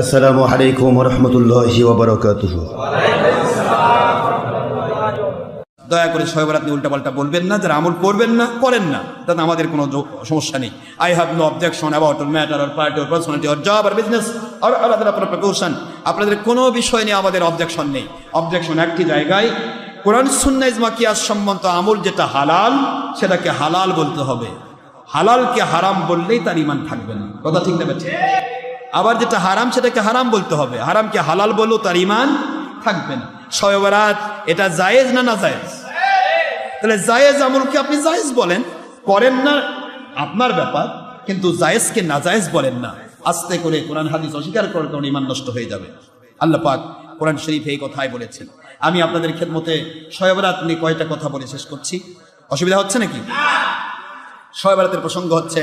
আসসালামু আলাইকুম রহমতুল্লাহি দয়া করে শবে আপনি উল্টাপাল্টা বলবেন না, যারা আমল করবেন না, করেন না। তাতে আমাদের কোনো সমস্যা নেই। I have no objection about matter or party or personality or job R business আর আলাদা আপনার প্রিপারেশন আপনাদের কোনো বিষয় নিয়ে আমাদের অবজেকশন নেই। অবজেকশন একটি জায়গায়, কোরআন সুন্না ইজমা কিয়াস সম্বন্ধ আমল যেটা হালাল, সেটাকে হালাল বলতে হবে। হালালকে হারাম বললেই তার ইমান থাকবে না। কথা ঠিক না বেঠিক? আবার যেটা হারাম সেটাকে হারাম বলতে হবে। হারামকে হালাল বললেও তার ইমান থাকবে না। শবে বরাত এটা জায়েজ না না জায়েজ? তাহলে জায়েজ আমলকে আপনি জায়েজ বলেন। করেন না আপনার ব্যাপার, কিন্তু জায়েজকে না জায়েজ বলেন না। আস্তে করে কোরআন হাদিস অস্বীকার করার কারণে ইমান নষ্ট হয়ে যাবে। আল্লাহ পাক কোরআন শরীফ এই কথাই বলেছেন। আমি আপনাদের খেদমতে শয়বরাত নিয়ে কয়টা কথা বলে শেষ করছি। অসুবিধা হচ্ছে নাকি? শয়বরাতের প্রসঙ্গ হচ্ছে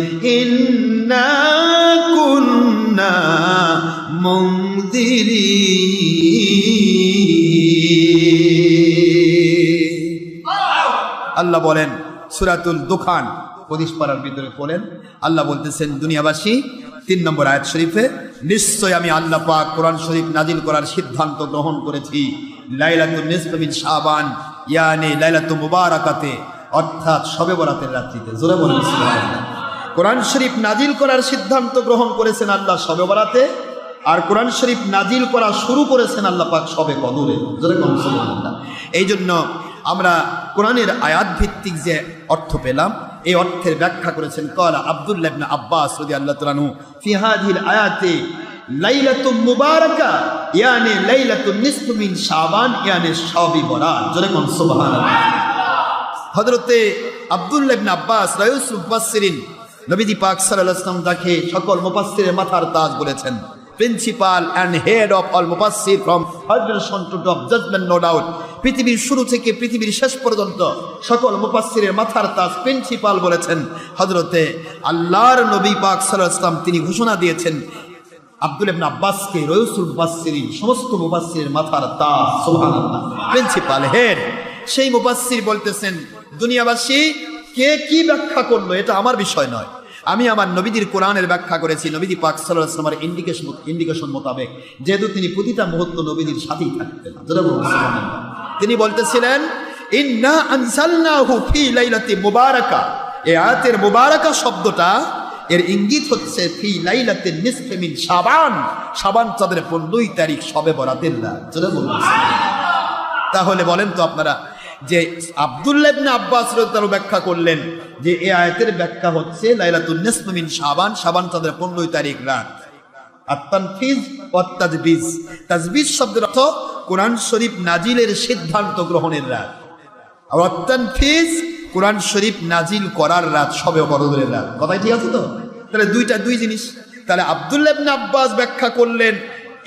আল্লাহ বলেন, সুরাতুল দুখান পদিশ পাড়ার ভিতরে বলেন আল্লাহ বলতেছেন, দুনিয়াবাসী, তিন নম্বর আয়াত শরীফে নিশ্চয় আমি আল্লাহ পাক কোরআন শরীফ নাজিল করার সিদ্ধান্ত গ্রহণ করেছি। লাইলাতুল নিসফিন শাবান, ইয়ানি লাইলাতুল মুবারাকাতে, অর্থাৎ শবে বরাতের রাত্রিতে। জোরে বলেন। কোরআন শরীফ নাজিল করার সিদ্ধান্ত গ্রহণ করেছেন আল্লাহ শবে বরাতে। আর কোরআন শরীফ নাজিল করা শুরু করেছেন আল্লাহ পাক সবে কদরে। এই জন্য আমরা কোরআনের আয়াত ভিত্তিক যে অর্থ পেলাম, এই অর্থের ব্যাখ্যা করেছেন কলা আব্দুল্লাহ আব্বাস রাদিয়াল্লাহু তাআলা আনহু, ফি হাযিহিল আয়াতে ইয়ানি ইয়ানি আব্বাস পাক সকল মাথার তাজ বলেছেন। Principal and head of all মুফাসসির from hydration to dub judgement no doubt পৃথিবীর শুরু থেকে পৃথিবীর শেষ পর্যন্ত সকল মুফাসসিরের মাথার তাজ প্রিন্সিপাল বলেছেন। হযরতে আল্লাহর নবী পাক ওয়াসাল্লাম তিনি ঘোষণা দিয়েছেন, আব্দুল ইবনে আব্বাসকে রয়ুসুল মুফাসসিরিন সমস্ত মুফাসসিরের মাথার তাজ, সুবহানাল্লাহ। প্রিন্সিপাল হেড সেই মুফাসসির বলতেছেন, দুনিয়াবাসী, কে কি ব্যাখ্যা করল? এটা আমার বিষয় নয়। আমি আমার নবীজির কোরআনের ব্যাখ্যা করেছি, নবীজি পাক সাল্লাল্লাহু আলাইহি ওয়াসাল্লামের ইন্ডিকেশন ইন্ডিকেশন মোতাবেক, যেহেতু তিনি প্রতিটা মুহূর্ত নবীজির সাথেই থাকতেন। তিনি বলতেছিলেন, ইন্না আনজালনাহু ফি লাইলাতি মুবারাকা। আয়াতের মুবারাকা শব্দটা, এর ইঙ্গিত হচ্ছে, ফি লাইলাতিন নিসফি শাবান। শাবান চাঁদের পনেরোই তারিখ সবে বরাতের রাত। তাহলে বলেন তো আপনারা যে আব্দুল্লাহ ইবনে আব্বাস রাদিয়াল্লাহু ব্যাখ্যা করলেন যে এই আয়াতের ব্যাখ্যা হচ্ছে লাইলাতুন নিসফ মিন শাবান শাবান তাদের 15 তারিখ রাত। তানফিজ ও তাজবিজ। শব্দের অর্থ কোরআন শরীফ নাজিলের সিদ্ধান্ত গ্রহণের রাত। আর তানফিজ কোরআন শরীফ নাজিল করার রাত, সবে বড়দের রাত। কথাই ঠিক আছে তো? তাহলে দুইটা, দুই জিনিস। তাহলে আব্দুল্লাহ ইবনে আব্বাস ব্যাখ্যা করলেন,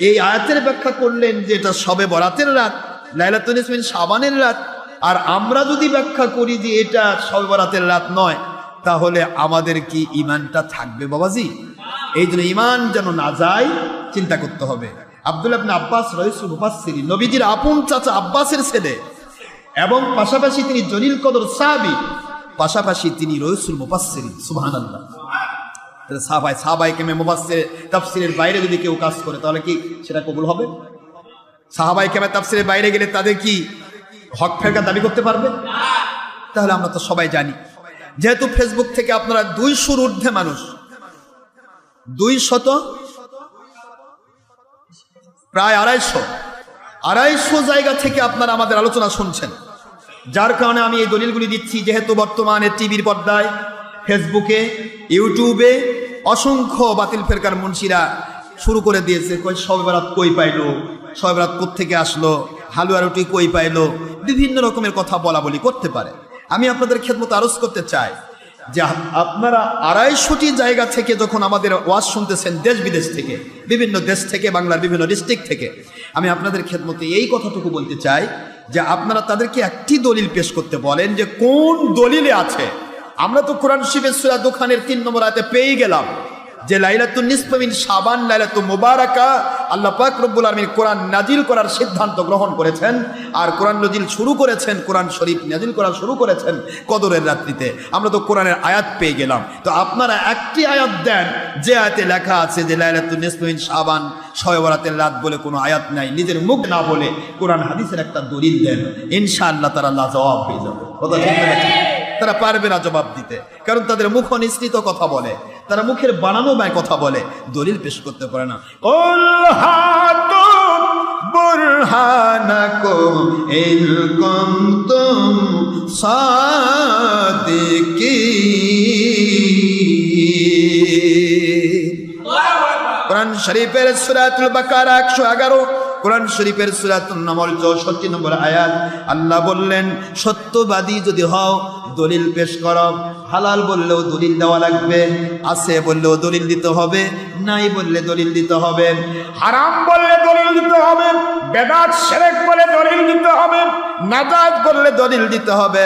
এই আয়াতের ব্যাখ্যা করলেন যে এটা সবে বরাতের রাত লাইলাতুল ইসমিন শাবানের রাত। আর আমরা যদি ব্যাখ্যা করি যে এটা সবে বরাতের রাত নয়, তাহলে আমাদের কি ইমানটা থাকবে বাবাজি? এই জন্য ইমান যেন না যায়, চিন্তা করতে হবে। আব্দুল্লাহ ইবনে আব্বাস রইসুল মুফাসসিরি নবীজির আপন চাচা আব্বাসের ছেলে এবং পাশাপাশি তিনি জলিল কদর সাহাবি, পাশাপাশি তিনি রইসুল মুফাসসিরি সুবহানাল্লাহ। তাহলে সাহাবাই সাহাবাই কেমে মুফাসসির তাফসিরের বাইরে যদি কেউ কাজ করে, তাহলে কি সেটা কবুল হবে? সাহাবাই কেমে তাফসিরের বাইরে গেলে তাদের কি হক ফেরকা দাবি করতে পারবে? তাহলে আমরা তো সবাই জানি। যেহেতু ফেসবুক থেকে আপনারা দুইশোর ঊর্ধ্বে মানুষ দুই শত প্রায় আড়াইশো আড়াইশো জায়গা থেকে আপনারা আমাদের আলোচনা শুনছেন। যার কারণে আমি এই দলিলগুলি দিচ্ছি, যেহেতু বর্তমানে টিভির পর্দায় ফেসবুকে ইউটিউবে অসংখ্য বাতিল ফেরকার মুন্সিরা শুরু করে দিয়েছে, কই সবে বরাত কই পাইলো, সবে বরাত কোত্থেকে আসলো হালুয়া রুটি কই পাইলো বিভিন্ন রকমের কথা বলা বলি করতে পারে। আমি আপনাদের খেদমত আরজ করতে চাই যে আপনারা আড়াইশোটি জায়গা থেকে যখন আমাদের ওয়াজ শুনতেছেন দেশ বিদেশ থেকে, বিভিন্ন দেশ থেকে, বাংলার বিভিন্ন ডিস্ট্রিক্ট থেকে, আমি আপনাদের খেদমতে এই কথাটুকু বলতে চাই যে আপনারা তাদেরকে একটি দলিল পেশ করতে বলেন যে কোন দলিলে আছে। আমরা তো কোরআন শিবের সুরা দোকানের তিন নম্বর আয়তে পেয়ে গেলাম যে লাইলাতুন নিসফামিন সাবান লাইলাতু মুবারাকা আল্লাহ পাক রব্বুল আলামিন কোরআন নাজিল করার সিদ্ধান্ত গ্রহণ করেছেন আর কোরআন নাজিল শুরু করেছেন, কোরআন শরীফ নাজিল করা শুরু করেছেন কদরের রাত্রিতে। আমরা তো কোরআনের আয়াত পেয়ে গেলাম। তো আপনারা একটি আয়াত দেন, যে আয়াতে লেখা আছে যে লাইলাতুন নিসফামিন শাবান শয়বরাতের রাত বলে কোনো আয়াত নাই। নিজের মুখ না বলে কোরআন হাদিসের একটা দলিল দেন। ইনশাআল্লাহ তারা আল্লাহ জবাব হয়ে যাবে। তারা পারবে না জবাব দিতে। কারণ তাদের মুখ নিশ্চিত কথা বলে। তারা মুখের বানানো ব্যয় কথা বলে দলিল পেশ করতে পারে না। শরীফের সুরাতুল বাকার একশো এগারো কোরআন শরীফের সুরাতুল নম্বর চৌষট্টি নম্বর আয়াত, আল্লাহ বললেন, সত্যবাদী যদি হও, দলিল পেশ করো। হালাল বললেও দলিল দেওয়া লাগবে, আছে বললেও দলিল দিতে হবে, নাই বললে দলিল দিতে হবে। হারাম বললে দলিল দিতে হবে, বেদাত সেরেক বলে দলিল দিতে হবে নাজাজ বললে দলিল দিতে হবে।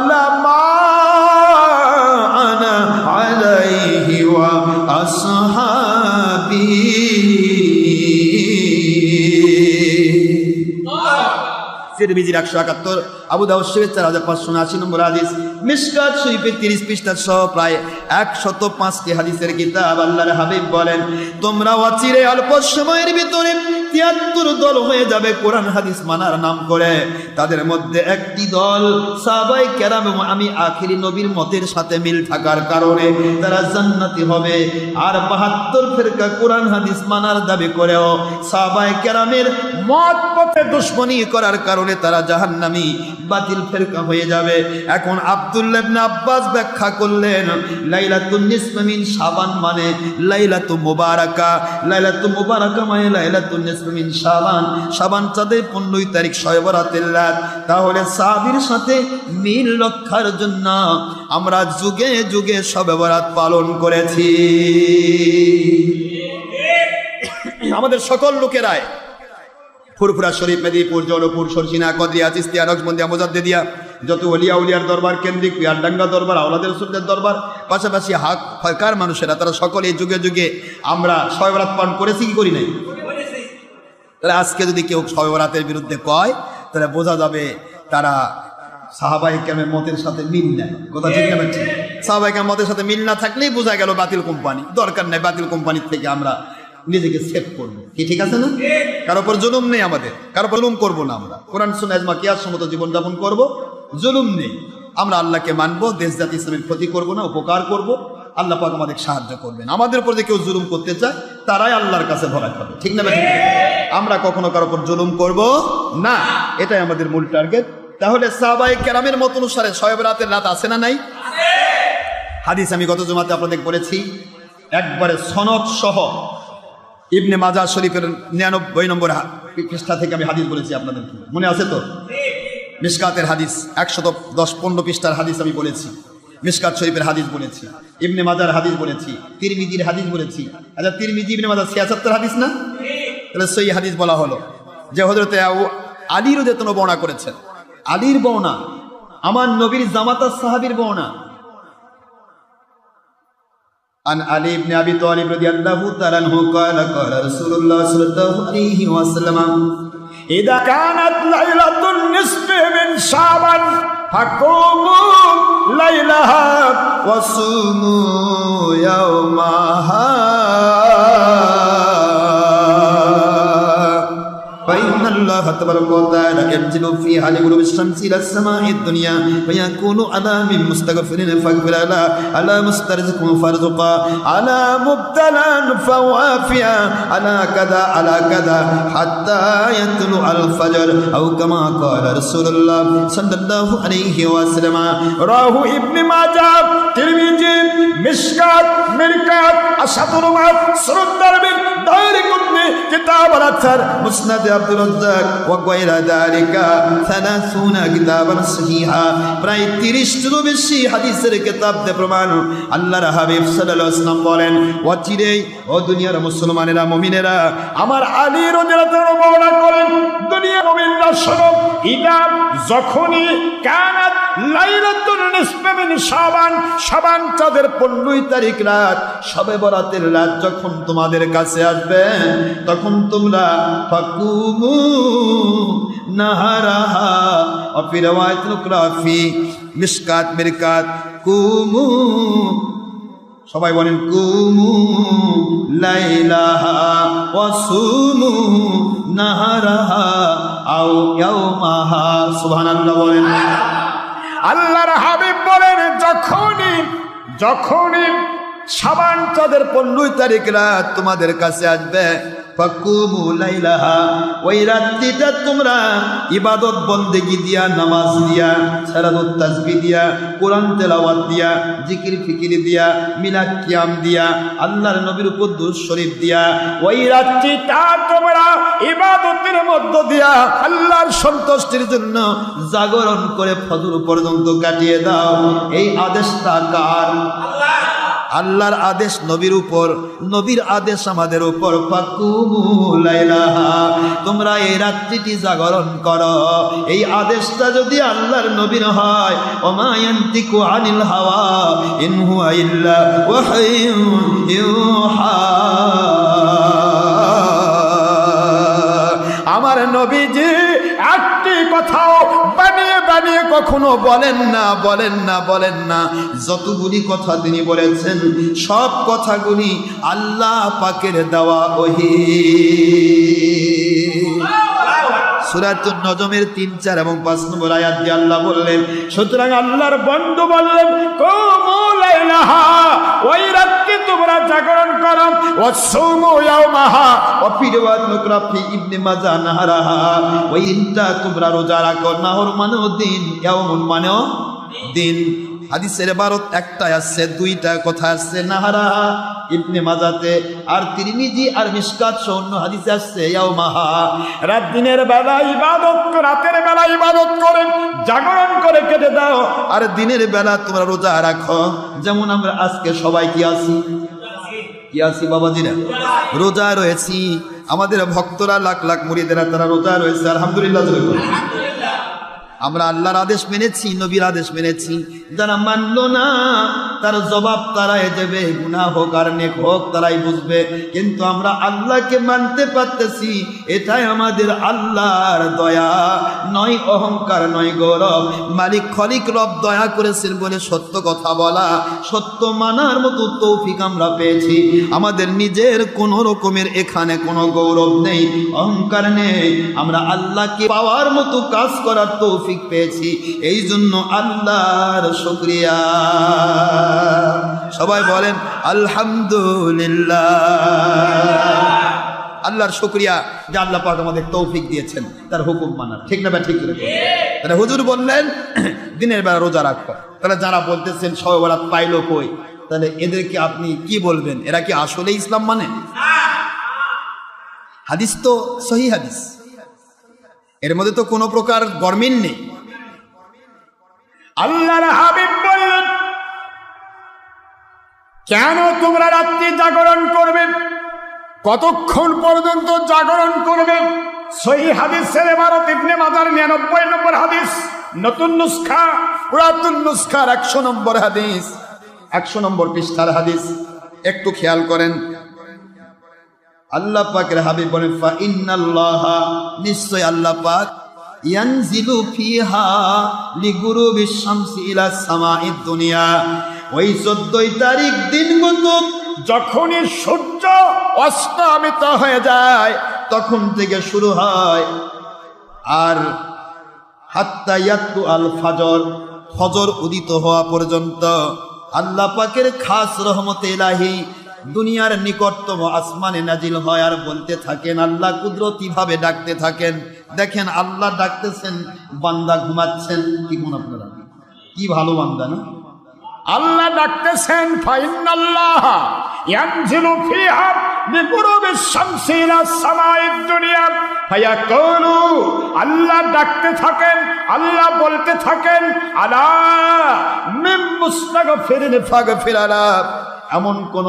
أنا عليه وأصحابي. তিরমিজির একশো একাত্তর, আবু দাউদ চার হাজার পাঁচশো আশি নম্বর হাদিস মিসকাত শরীফের তিরিশ পৃষ্ঠা সহ প্রায় একশত পাঁচটি হাদিসের কিতাব আল্লাহর হাবিব বলেন তোমরা অচিরে অল্প সময়ের ভিতরে তিয়াত্তর দল হয়ে যাবে কোরআন হাদিস মানার নাম করে। তাদের মধ্যে একটি দল সাবাই কেরাম আমি আখিরি নবীর মতের সাথে মিল থাকার কারণে তারা জান্নাতি হবে। আর বাহাত্তর ফেরকা কোরআন হাদিস মানার দাবি করেও সাবাই কেরামের মত পথে দুশ্মনী করার কারণে তারা জাহান্নামী বাতিল ফেরকা হয়ে যাবে। এখন আব্দুল্লাহ ইবনে আব্বাস ব্যাখ্যা করলেন, লাইলাতুন নিসফামিন শাবান মানে লাইলাতু মুবারাকা। লাইলাতু মুবারাকা মানে লাইলাতুন নিসফামিন শাবান। শাবান চাঁদের পনেরোই তারিখ শয়বরাতের রাত। তাহলে সাবির সাথে মিল রক্ষার জন্য আমরা যুগে যুগে শবে বরাত পালন করেছি। আমাদের সকল লোকেরাই ফুরফুরা শরীফ, মেদিনীপুর, জৌনপুর, সরসিনা, কদরিয়া, চিস্তিয়া নকশবন্দিয়া মোজাদ্দেদিয়া, যত অলিয়া উলিয়ার দরবার, কেন্দ্রিক পিয়ারডাঙ্গা দরবার, আওলাদের সুলদের দরবার, পাশাপাশি হাক ফাঁকার মানুষেরা, তারা সকলে যুগে যুগে আমরা শয়বরাত পালন করেছি, কি করি নাই? তাহলে আজকে যদি কেউ শয়বরাতের বিরুদ্ধে কয়, তাহলে বোঝা যাবে তারা সাহাবাই কেমের মতের সাথে মিল নেয়। কথা ঠিক না কেমের মতের সাথে মিল না থাকলেই বোঝা গেল বাতিল কোম্পানি। দরকার নেই বাতিল কোম্পানির থেকে আমরা নিজেকে সেভ করব। কি ঠিক আছে না? কারও উপর জুলুম নেই আমাদের। কারও উপর জুলুম করব না আমরা। কোরআন শুনে আজমা কিয়ার সমত জীবনযাপন করব। জুলুম নেই। আমরা আল্লাহকে মানবো, দেশ, জাতি, ইসলামের ক্ষতি করব না, উপকার করব। আল্লাহ পাক আমাদের সাহায্য করবেন। আমাদের উপর যে কেউ জুলুম করতে চায়, তারাই আল্লাহর কাছে ভরা খাবে। ঠিক না ঠিক আমরা কখনো কারও উপর জুলুম করব না। এটাই আমাদের মূল টার্গেট তাহলে সাহাবাই কেরামের মত অনুসারে শয়েব রাতের রাত আছে না নাই? হাদিস আমি গত জমাতে আপনাদের বলেছি, একবারে সনদ সহ ইবনে মাজার শরীফের নিরানব্বই নম্বর পৃষ্ঠা থেকে আমি হাদিস বলেছি আপনাদের মনে আছে তো? মিসকাতের হাদিস, একশত দশ পনেরো পৃষ্ঠার হাদিস আমি বলেছি। মিসকাত শরীফের হাদিস বলেছি, ইবনে মাজার হাদিস বলেছি, তিরমিজির হাদিস বলেছি। আচ্ছা তিরমিজি, ইবনে মাজার ছিয়াত্তর হাদিস না? তাহলে সেই হাদিস বলা হলো যে হজরতে আলীর যেতন বর্ণনা করেছেন। আলীর বর্ণা আমার নবীর জামাতা সাহাবির বর্ণা عن علي بن ابي طالب رضي الله تعالى عنه قال قال رسول الله صلى الله عليه وسلم اذا كانت ليله النصف من شعبان فقوموا ليلها وصوموا يومها الله تبارك وتعالى ينزل فيها لغروب الشمس إلى السماء الدنيا ويكون على من مستغفرين فاغفر له على مسترزق فارزقا على مبتلى فوافيا على كذا على كذا حتى يطلع الفجر. أو كما قال رسول الله صلى الله عليه وسلم راه ابن ماجه ترمذي مشكات مركات معت سرندر من دار قطني كتاب الأكثر مسند عبد الرزاق. وغير ذلك ثلاثون كتابا صحيحا প্রায় তিরিশটিরও বেশি হাদিসের কিতাব দিয়ে প্রমাণ আল্লাহর হাবিব সাল্লাল্লাহু আলাইহি ওয়াসাল্লাম বলেন অচিরেই ও দুনিয়ার মুসলমানেরা মুমিনেরা আমার আলী রাদিয়াল্লাহু বর্ণনা করেন দুনিয়ার মুমিনরা শোনো ইদা যখনই কানাত চাঁদের 15 তারিখ রাত বরাতের রাত যখন তোমাদের কাছে আসবে, তখন তোমরা নাহারাহা। মিরকাত, কুমু, সবাই বলেন কুমু লাইলাহা ওয়াসুমু নাহারাহা আও ইয়াউমাহা। সুবহানাল্লাহ বলেন। আল্লাহর হাবিব বলেন যখনই যখনই সাবান তাদের পনেরোই তারিখ রাত তোমাদের কাছে আসবে ওই রাত্রিটা তোমরা ইবাদত বন্দেগি দিয়া, নামাজ দিয়া সারাদত তাসবি দিয়া, কোরআন তেলাওয়াত দিয়া, জিকির ফিকির দিয়া, মিলাদ কিয়াম দিয়া, আল্লাহর নবীর উপর দুরূদ শরীফ দিয়া, ওই রাত্রিটা তোমরা ইবাদতের মধ্য দিয়া আল্লাহর সন্তুষ্টির জন্য জাগরণ করে ফজর পর্যন্ত কাটিয়ে দাও। এই আদেশটা কার? আল্লাহর আদেশ নবীর উপর, নবীর আদেশ আমাদের উপর। তোমরা এই রাত্রিটি জাগরণ করো। এই আদেশটা যদি আল্লাহর নবীর হয় ওমায়ান্তিকু আনিল হাওয়া, ইন ইল্লা ওয়াহয়ুন ইউহা। আমার নবীজি কথাও বানিয়ে বানিয়ে কখনো বলেন না বলেন না বলেন না। যতগুলি কথা তিনি বলেছেন, সব কথাগুলি আল্লাহ পাকের দেওয়া ওহি। সুরাতুন নজমের তিন, চার এবং পাঁচ নম্বর আয়াত দিয়ে আল্লাহ বললেন, সুতরাং আল্লাহর বন্ধু বললেন ওই রাত্রে তোমরা জাগরণ করো ইবনে মাজা নাহারাহা ওই দিনটা তোমরা রোজা রাখো, নাহর মানেও দিন ইয়াউমুন মানেও দিন। হাদিসের ভারত একটা আসছে দুইটা কথা আসছে নাহারাহা ইবনে মাজাতে আর তিরমিজি আর মিসকাত অন্য হাদিসে আসছে ইয়াউমাহা। রাত দিনের বেলা ইবাদত, রাতের বেলা ইবাদত করে, জাগরণ করে কেটে দাও। আর দিনের বেলা তোমরা রোজা রাখো। যেমন আমরা আজকে সবাই কি আছি? কি আছি বাবাজিরা? রোজা রয়েছি। আমাদের ভক্তরা লাখ লাখ মুড়িদেরা তারা রোজা রয়েছে। আলহামদুলিল্লাহ। আমরা আল্লাহর আদেশ মেনেছি, নবীর আদেশ মেনেছি। যারা মানলো না, তার জবাব তারাই দেবে, গুনাহ হোক আর নেক হোক তারাই বুঝবে। কিন্তু আমরা আল্লাহকে মানতে পারতেছি, এটাই আমাদের আল্লাহর দয়া। নয় অহংকার, নয় গৌরব। মালিক খলিক রব দয়া করেছেন বলে সত্য কথা বলা, সত্য মানার মতো তৌফিক আমরা পেয়েছি। আমাদের নিজের কোনো রকমের এখানে কোনো গৌরব নেই, অহংকার নেই। আমরা আল্লাহকে পাওয়ার মতো কাজ করার তৌফিক পেয়েছি। এই জন্য আল্লাহর শুক্রিয়া। সবাই বলেন, আলহামদুলিল্লাহ। আল্লাহর শুক্রিয়া যে আল্লাহ পাক আমাদের তৌফিক দিয়েছেন, তার হুকুম মানার। ঠিক না বা ঠিক তাহলে হুজুর বললেন, দিনের বেলা রোজা রাখো। তাহলে যারা বলতেছেন সবাই পাইলো কই? তাহলে এদেরকে আপনি কি বলবেন? এরা কি আসলে ইসলাম মানে? হাদিস তো সহি হাদিস। এর মধ্যে তো কোনো প্রকার গরমিন নেই। আল্লাহর হাবিব বললেন, কেন তোমরা রাত্রি জাগরণ করবে? কতক্ষণ পর্যন্ত জাগরণ করবে? সহি হাদিসের ভারত ইবনে মাজার নিরানব্বই নম্বর হাদিস, নতুন নুসখা, পুরাতন নুসখার একশো নম্বর হাদিস, একশো নম্বর পৃষ্ঠার হাদিস। একটু খেয়াল করেন আল্লাহ পাকের ফা ইন্নাল্লাহা নিশ্চয় আল্লাহ পাক ইয়ানজিলু ফিহা লিগুরুবি শামসি ইলা সামাইদ দুনিয়া। ওই 14 তারিখ দিন মতো যখনই সূর্য অস্তমিত হয়ে যায়, তখন থেকে শুরু হয়। আর হাত্তা ইয়াত্তু আল ফাজর, ফজর উদিত হওয়া পর্যন্ত আল্লাহ পাকের খাস রহমতে ইলাহি দুনিয়ার নিকটতম আসমানে নাজিল হয় আর বলতে থাকেন, আল্লাহ কুদরতি ভাবে ডাকতে থাকেন। দেখেন আল্লাহ ডাকতেছেন, বান্দা ঘুমাচ্ছেন। কি গুণ আপনারা? কি ভালো বান্দা, না? আল্লাহ ডাকতেছেন ফাইনাল্লাহ ইয়ানজিলু ফিহা বিগুরুবিশ শামসি ইলা দুনিয়া। ফায়াকুলু, আল্লাহ ডাকতে থাকেন, আল্লাহ বলতে থাকেন, আলা মিম মুস্তাগফিরিন ফাগফির এমন কোন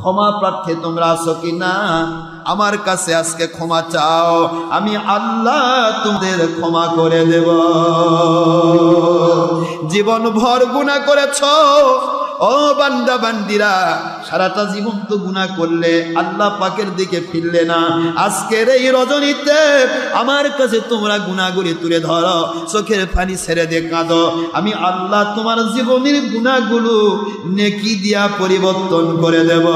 ক্ষমা প্রার্থী তোমরা আছো কি না আমার কাছে আজকে ক্ষমা চাও। আমি আল্লাহ তোমাদের ক্ষমা করে দেব। জীবন ভর গুণা করেছ। ও বান্দা, বান্দিরা, সারাটা জীবন তো গুণা করলে আল্লাহ পাকের দিকে ফিরলে না। আজকের এই রজনীতে আমার কাছে তোমরা গুণাগুলি তুলে ধরো, চোখের পানি ছেড়ে দিয়ে কাঁদো। আমি আল্লাহ তোমার জীবনের গুণাগুলো নেকি দিয়া পরিবর্তন করে দেব।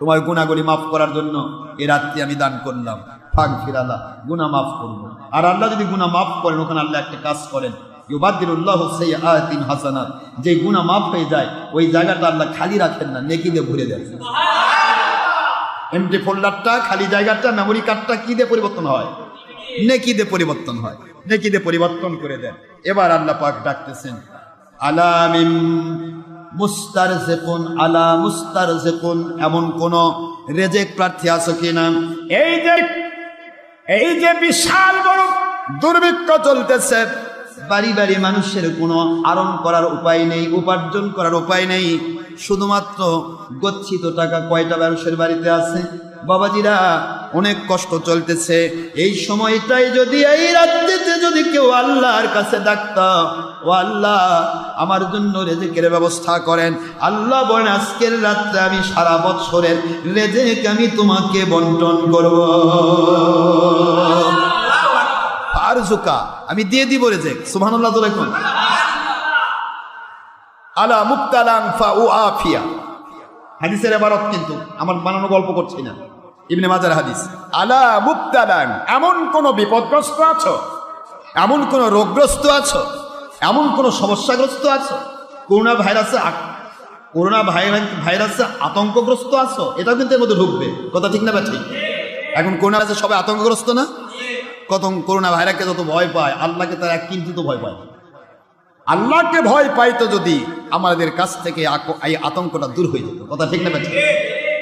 তোমার গুণাগুলি মাফ করার জন্য এ রাত্রি আমি দান করলাম। ফাঁক ফিরালা গুণা মাফ করব। আর আল্লাহ যদি গুণা মাফ করেন, ওখানে আল্লাহ একটা কাজ করেন। ইউবাদ্দিলুল্লাহ সাইয়্যাতিন হাসানাত। যে গুণা মাফ হয়ে যায় ওই জায়গাটা আল্লাহ খালি রাখেন না নেকি দিয়ে ভরে দেন। এমটি ফোল্ডারটা খালি জায়গাটা মেমোরি কার্ডটা কি দিয়ে পরিবর্তন হয়? নেকি দিয়ে পরিবর্তন হয়। নেকি দিয়ে পরিবর্তন করে দেন। এবার আল্লাহ পাক ডাকতেছেন আলামিম মুস্তার জেকুন আলা মুস্তার জেকুন এমন কোন রেজেক প্রার্থী আছো কিনা এই যে এই যে বিশাল বড় দুর্ভিক্ষ চলতেছে বাড়ি বাড়ি মানুষের কোনো আরণ করার উপায় নেই, উপার্জন করার উপায় নেই। শুধুমাত্র গচ্ছিত টাকা কয়টা মানুষের বাড়িতে আছে? বাবাজিরা, অনেক কষ্ট চলতেছে। এই সময়টাই যদি এই রাত্রিতে যদি কেউ আল্লাহর কাছে ডাকত, ও আল্লাহ, আমার জন্য রেজেকের ব্যবস্থা করেন। আল্লাহ বলেন, আজকের রাত্রে আমি সারা বছরের রেজেক আমি তোমাকে বন্টন করব। আর জুকা আমি দিয়ে দিব তো দেখুন আলা হাদিসের এবারত কিন্তু আমার বানানো গল্প করছি না। ইবনে মাজার হাদিস, আলা এমন কোন বিপদগ্রস্ত আছো? এমন কোন রোগগ্রস্ত আছো? এমন কোন সমস্যাগ্রস্ত আছো? করোনা ভাইরাসে করোনা ভাইরাস আতঙ্কগ্রস্ত আছো? এটাও কিন্তু এর মধ্যে ঢুকবে। কথা ঠিক না বা ঠিক এখন করোনা ভাইরাসে সবাই আতঙ্কগ্রস্ত না? কত করোনা ভাইরাসকে যত ভয় পায়, আল্লাহকে তার কিন্তু ভয় পায়। আল্লাহকে ভয় পাইতো যদি আমাদের কাছ থেকে এই আতঙ্কটা দূর হয়ে যেত। কথা ঠিক না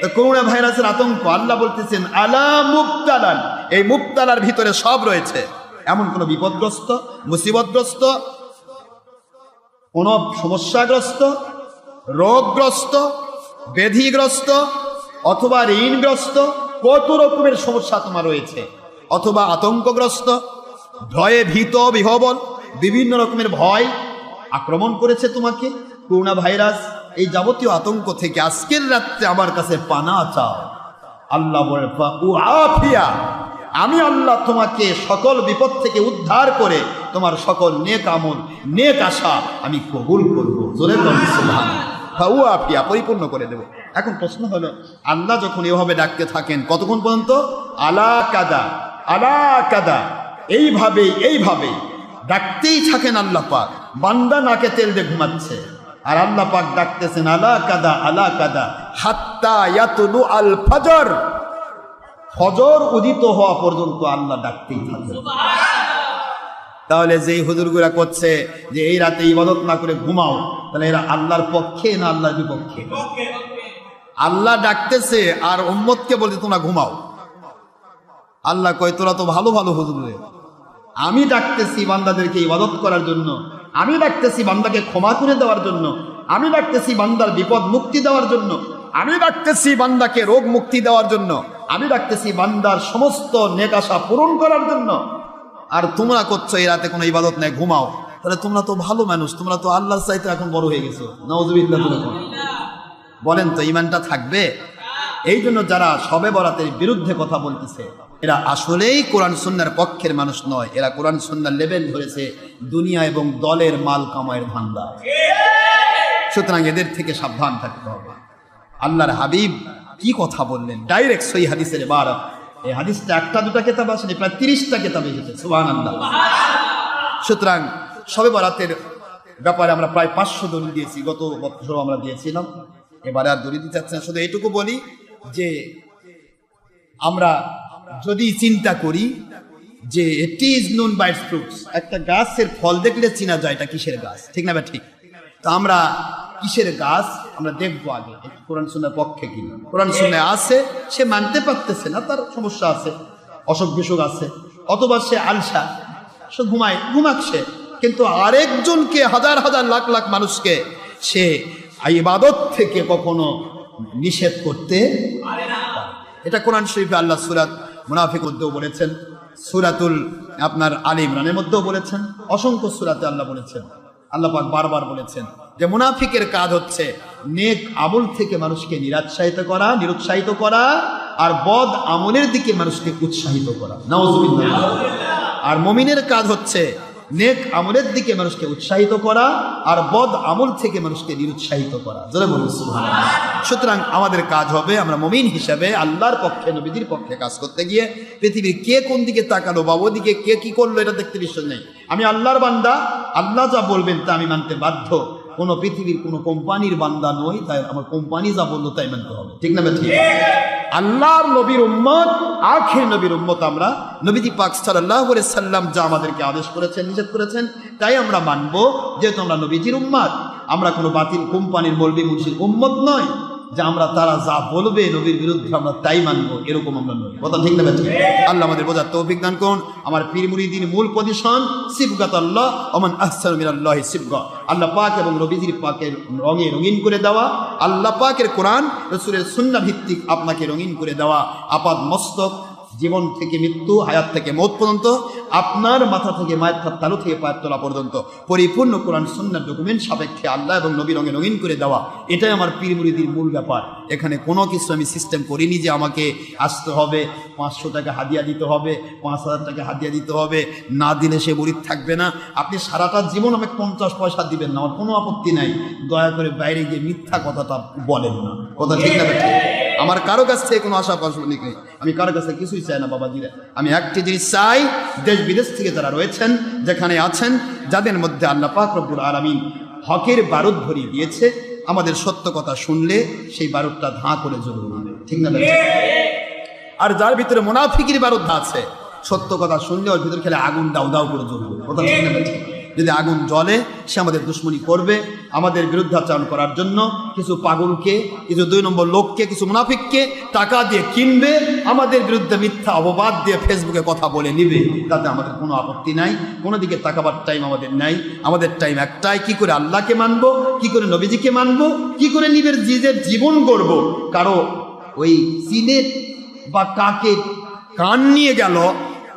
তো করোনা ভাইরাসের আতঙ্ক, আল্লাহ বলতেছেন, আলা মুক্তালান এই মুক্তালার ভিতরে সব রয়েছে। এমন কোন বিপদগ্রস্ত, মুসিবতগ্রস্ত, কোন সমস্যাগ্রস্ত, রোগগ্রস্ত, ব্যাধিগ্রস্ত, অথবা ঋণগ্রস্ত, কত রকমের সমস্যা তোমার রয়েছে। অথবা আতঙ্কগ্রস্ত, ভয়ে ভীত, বিহবল, বিভিন্ন রকমের ভয় আক্রমণ করেছে তোমাকে। করোনা ভাইরাস, এই যাবতীয় আতঙ্ক থেকে আজকের রাত্রে আমার কাছে পানা চাও। আল্লাহ আফিয়া। আমি আল্লাহ তোমাকে সকল বিপদ থেকে উদ্ধার করে তোমার সকল নেক আমল, নেক আশা আমি কবুল করব। জোরে আফিয়া, পরিপূর্ণ করে দেব। এখন প্রশ্ন হলো, আল্লাহ যখন এভাবে ডাকতে থাকেন কতক্ষণ পর্যন্ত? আলা কাদা। আলা কাদা এইভাবে এইভাবে। ডাকতেই থাকেন আল্লাহ পাক। বান্দা নাকে তেল দিয়ে ঘুমাচ্ছে। আর আল্লাহ পাক ডাকতেছেন আলা কাদা আলা কাদা হাত্তা ইয়াতুলু আল ফজর। ফজর উদিত হওয়া পর্যন্ত আল্লাহ ডাকতেই থাকে তাহলে যেই হুজুরগুলা করছে যে এই রাতে ইবাদত না করে ঘুমাও তাহলে এরা আল্লাহর পক্ষে না আল্লাহর বিপক্ষে? আল্লাহ ডাকতেছে আর উম্মতকে বলতে তোমরা ঘুমাও। আল্লাহ কয়, তোরা তো ভালো ভালো হুজুর রে। আমি ডাকতেছি বান্দাদেরকে ইবাদত করার জন্য। আমি ডাকতেছি বান্দাকে ক্ষমা করে দেওয়ার জন্য। আমি ডাকতেছি বান্দার বিপদ মুক্তি দেওয়ার জন্য। আমি ডাকতেছি বান্দাকে রোগ মুক্তি দেওয়ার জন্য। আমি ডাকতেছি বান্দার সমস্ত নেকাশা পূরণ করার জন্য। আর তোমরা করছ এই রাতে কোনো ইবাদত নেই, ঘুমাও। তাহলে তোমরা তো ভালো মানুষ, তোমরা তো আল্লাহর চাইতে এখন বড় হয়ে গেছো। নওয়াজুবিল্লাহ বলেন তো, ইমানটা থাকবে? এই জন্য যারা সবে বরাতের বিরুদ্ধে কথা বলতেছে, এরা আসলেই কোরআন সুন্নার পক্ষের মানুষ নয়। এরা কোরআন সুন্নার লেভেল ধরেছে দুনিয়া এবং দলের মাল কামায়ের ধান্দা। সুতরাং এদের থেকে সাবধান থাকতে হবে। আল্লাহর হাবিব কি কথা বললেন? ডাইরেক্ট সই হাদিসের বার এই হাদিসটা একটা দুটা কেতাব আসেনি প্রায় তিরিশটা কেতাব এসেছে। সুবাহ সুতরাং সবে বরাতের ব্যাপারে আমরা প্রায় পাঁচশো দলিল দিয়েছি, গত বছর আমরা দিয়েছিলাম। এবারে আর দলিল দিতে চাচ্ছি না, শুধু এটুকু বলি যে আমরা যদি চিন্তা করি যে এটি ইজ নোন বাই ফ্রুটস একটা গাছের ফল দেখলে চিনা যায় এটা কিসের গাছ, ঠিক না ঠিক? তো আমরা কিসের গাছ আমরা দেখব আগে? কোরআন শুনের পক্ষে কিনা কোরআন শুনে আছে, সে মানতে পারতেছে না, তার সমস্যা আছে, অসুখ বিসুখ আছে, অথবা সে আলসা, সে ঘুমায় ঘুমাক সে কিন্তু আরেকজনকে হাজার হাজার লাখ লাখ মানুষকে সে ইবাদত থেকে কখনো নিষেধ করতে এটা কোরআন শরীফে আল্লাহ সুরাত মুনাফিক মধ্যেও বলেছেন, সুরাতুল আপনার আলী ইমরানের মধ্যেও বলেছেন, অসংখ্য সুরাতে আল্লাহ বলেছেন, আল্লাহ পাক বারবার বলেছেন যে মুনাফিকের কাজ হচ্ছে নেক আমল থেকে মানুষকে নিরাৎসাহিত করা, নিরুৎসাহিত করা আর বদ আমলের দিকে মানুষকে উৎসাহিত করা। নওয়াজুবিল্লাহ আর মমিনের কাজ হচ্ছে নেক আমলের দিকে মানুষকে উৎসাহিত করা আর বদ আমল থেকে মানুষকে নিরুৎসাহিত করা। জোরে বলুন। সুতরাং আমাদের কাজ হবে আমরা মমিন হিসাবে আল্লাহর পক্ষে, নবীদের পক্ষে কাজ করতে গিয়ে পৃথিবীর কে কোন দিকে তাকালো বা ওদিকে কে কি করল এটা দেখতে বিশ্বাস নেই। আমি আল্লাহর বান্দা, আল্লাহ যা বলবেন তা আমি মানতে বাধ্য। কোন পৃথিবীর কোনো কোম্পানির বান্দা নই, তাই আমার কোম্পানি যা বলল তাই মানতে হবে। ঠিক না ঠিক আল্লাহর নবীর উম্মত, আখের নবীর উম্মত আমরা নবীজি পাক আলাইহি সাল্লাম যা আমাদেরকে আদেশ করেছেন, নিষেধ করেছেন, তাই আমরা মানবো যেহেতু আমরা নবীজির উম্মত। আমরা কোনো বাতিল কোম্পানির মলবি মুন্সির উম্মত নয় যে আমরা তারা যা বলবে নবীর বিরুদ্ধে আমরা তাই মানব, এরকম আমরা নই। কথা ঠিক না ব্যাচ আল্লাহ আমাদের বোঝার তৌফিক দান কোন আমার পীরমুরিদিন মূল পজিশন সিফগাত আল্লাহ অমান আহসান আল্লাহ সিবগা। আল্লাহ পাক এবং রবিজির পাকের রঙে রঙিন করে দেওয়া। আল্লাহ পাকের কোরআন রসুরের সুন্না ভিত্তিক আপনাকে রঙিন করে দেওয়া। আপাত মস্তক জীবন থেকে মৃত্যু, হায়াত থেকে মৌত পর্যন্ত, আপনার মাথা থেকে মায়ের তালু থেকে পায়ের তোলা পর্যন্ত। পরিপূর্ণ কোরআন, সুন্নার ডকুমেন্ট সাপেক্ষে আল্লাহ এবং নবী রঙে রঙিন করে দেওয়া। এটাই আমার পীর মুরিদির মূল ব্যাপার। এখানে কোনো কিছু আমি সিস্টেম করিনি যে আমাকে আসতে হবে, পাঁচশো টাকা হাদিয়া দিতে হবে, পাঁচ হাজার টাকা হাদিয়া দিতে হবে, না দিলে সে মুরিদ থাকবে না। আপনি সারাটা জীবন আমাকে পঞ্চাশ পয়সা দিবেন না, আমার কোনো আপত্তি নাই। দয়া করে বাইরে গিয়ে মিথ্যা কথাটা বলেন না। কথা ঠিক না আমার কারও কাছ থেকে কোনো আশা পাশনিক নেই আমি কারও কাছে কিছুই চাই না, বাবাজিরা। আমি একটি জিনিস চাই, দেশ বিদেশ থেকে যারা রয়েছেন, যেখানে আছেন, যাদের মধ্যে আল্লাহ পাক রব্বুল আলামিন হকের বারুদ ভরিয়ে দিয়েছে, আমাদের সত্য কথা শুনলে সেই বারুদটা ধাঁ করে জ্বলবে ঠিক না আর যার ভিতরে মোনাফিকির বারুদ আছে, সত্য কথা শুনলে ওর ভিতরে খেলে আগুন দাউ দাউ করে জ্বলবে কথা ঠিক না? যদি আগুন জ্বলে, সে আমাদের দুশ্মনী করবে। আমাদের বিরুদ্ধাচরণ করার জন্য কিছু পাগলকে, কিছু দুই নম্বর লোককে, কিছু মুনাফিককে টাকা দিয়ে কিনবে, আমাদের বিরুদ্ধে মিথ্যা অপবাদ দিয়ে ফেসবুকে কথা বলে নিবে। তাতে আমাদের কোনো আপত্তি নাই, কোনো দিকে তাকাবার টাইম আমাদের নাই। আমাদের টাইম একটাই, কি করে আল্লাহকে মানবো, কি করে নবীজিকে মানবো, কি করে নিজের নিজের জীবন গড়ব? কারও ওই সিলেট বা কাকে কান নিয়ে গেল,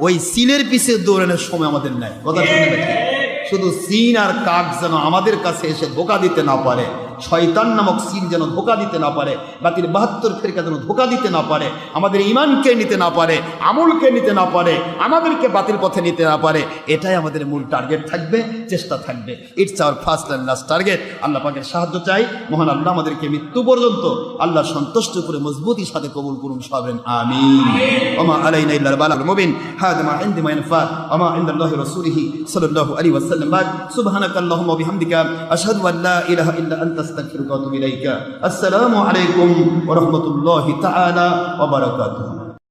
ওই সিলের পিছে দৌড়ানোর সময় আমাদের নাই। কথা শুনে শুধু সিন আর কাক যেন আমাদের কাছে এসে ধোকা দিতে না পারে। শয়তান নামক সিন যেন ধোকা দিতে না পারে, বাতির বাহাত্তর ফেরকা যেন ধোকা দিতে না পারে, আমাদের ইমানকে নিতে না পারে, আমলকে নিতে না পারে, আমাদেরকে বাতিল পথে নিতে না পারে, এটাই আমাদের মূল টার্গেট থাকবে, চেষ্টা থাকবে। It's our first and last target আল্লাহ পাকের সাহায্য চাই। মহান আল্লাহ আমাদেরকে মৃত্যু পর্যন্ত আল্লাহ সন্তুষ্ট করে মজবুতির সাথে কবুল করুন, সবেন। আমিন। ওমা আলাইনা ইল্লাল বালাগুল মুবিন। হাদা ইনদি মা ইয়ানফা ওমা ইনদাল্লাহি রাসূলিহি সাল্লাল্লাহু আলাইহি ওয়াসাল্লাম। বাদ সুবহানাকা আল্লাহুম্মা ওয়া বিহামদিকা। আশহাদু আন লা ইলাহা ইল্লা আনতা। আস্তাগফিরুকা ওয়া আতুবু ইলাইকা আসসালামু আলাইকুম ওয়া রাহমাতুল্লাহি তাআলা ওয়া বারাকাতুহু